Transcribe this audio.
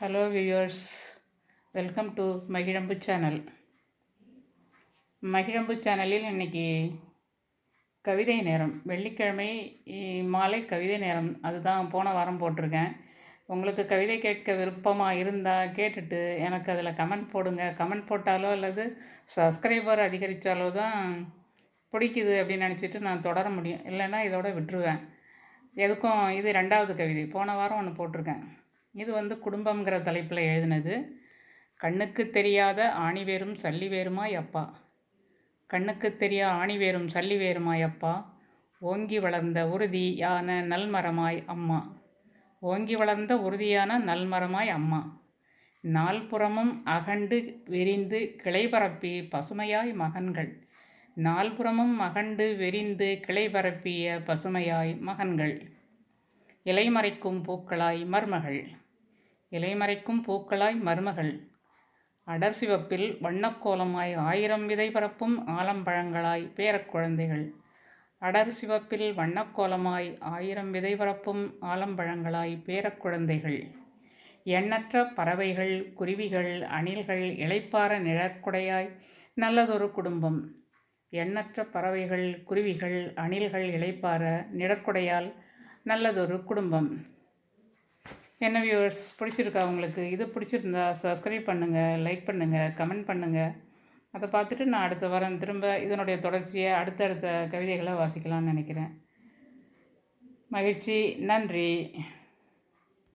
Hello viewers welcome to Magizhampu channel Magizhampu சேனலில் இன்னைக்கு கவிதை நேரம். வெள்ளிக்கிழமை மாலை கவிதை நேரம். அதுதான் போன வாரம் போட்டிருக்கேன். உங்களுக்கு கவிதை கேட்க விருப்பமாக இருந்தால் கேட்டுட்டு எனக்கு அதில் கமெண்ட் போடுங்க. கமெண்ட் போட்டாலோ அல்லது சப்ஸ்கிரைபர் அதிகரித்தாலோ தான் பிடிக்குது அப்படின்னு நினச்சிட்டு நான் தொடர முடியும். இல்லைன்னா இதோட விட்டுருவேன். எதுக்கும்? இது ரெண்டாவது கவிதை. போன வாரம் ஒன்று போட்டிருக்கேன். இது வந்து குடும்பங்கிற தலைப்பில் எழுதினது. கண்ணுக்கு தெரியாத ஆணிவேரும் சல்லி வேறுமாய் அப்பா. கண்ணுக்கு தெரியா ஆணிவேரும் சல்லி வேறுமாய் அப்பா. ஓங்கி வளர்ந்த உறுதியான நல்மரமாய் அம்மா. ஓங்கி வளர்ந்த உறுதியான நல்மரமாய் அம்மா. நால்புறமும் அகண்டு விரிந்து கிளை பரப்பி பசுமையாய் மகன்கள். நால்புறமும் அகண்டு விரிந்து கிளைபரப்பிய பசுமையாய் மகன்கள். இலைமறைக்கும் பூக்களாய் மர்மகள். இலைமறைக்கும் பூக்களாய் மருமகள். அடர் சிவப்பில் வண்ணக்கோலமாய் ஆயிரம் விதை பரப்பும் ஆலம்பழங்களாய் பேரக்குழந்தைகள் அடர் சிவப்பில் வண்ணக்கோலமாய் ஆயிரம் விதை பரப்பும் ஆலம்பழங்களாய் பேரக்குழந்தைகள் எண்ணற்ற பறவைகள் குருவிகள் அணில்கள் இளைப்பாற நிழற்குடையாய் நல்லதொரு குடும்பம். எண்ணற்ற பறவைகள் குருவிகள் அணில்கள் இளைப்பாற நிழற்குடையால் நல்லதொரு குடும்பம். என்ன வியூவர்ஸ் பிடிச்சிருக்கா உங்களுக்கு? இது பிடிச்சிருந்தா சப்ஸ்கிரைப் பண்ணுங்கள் லைக் பண்ணுங்கள் கமெண்ட் பண்ணுங்கள் அதை பார்த்துட்டு நான் அடுத்த வாரம் திரும்ப இதனுடைய தொடர்ச்சியை அடுத்தடுத்த கவிதைகளை வாசிக்கலாம்னு நினைக்கிறேன். மகிழ்ச்சி நன்றி.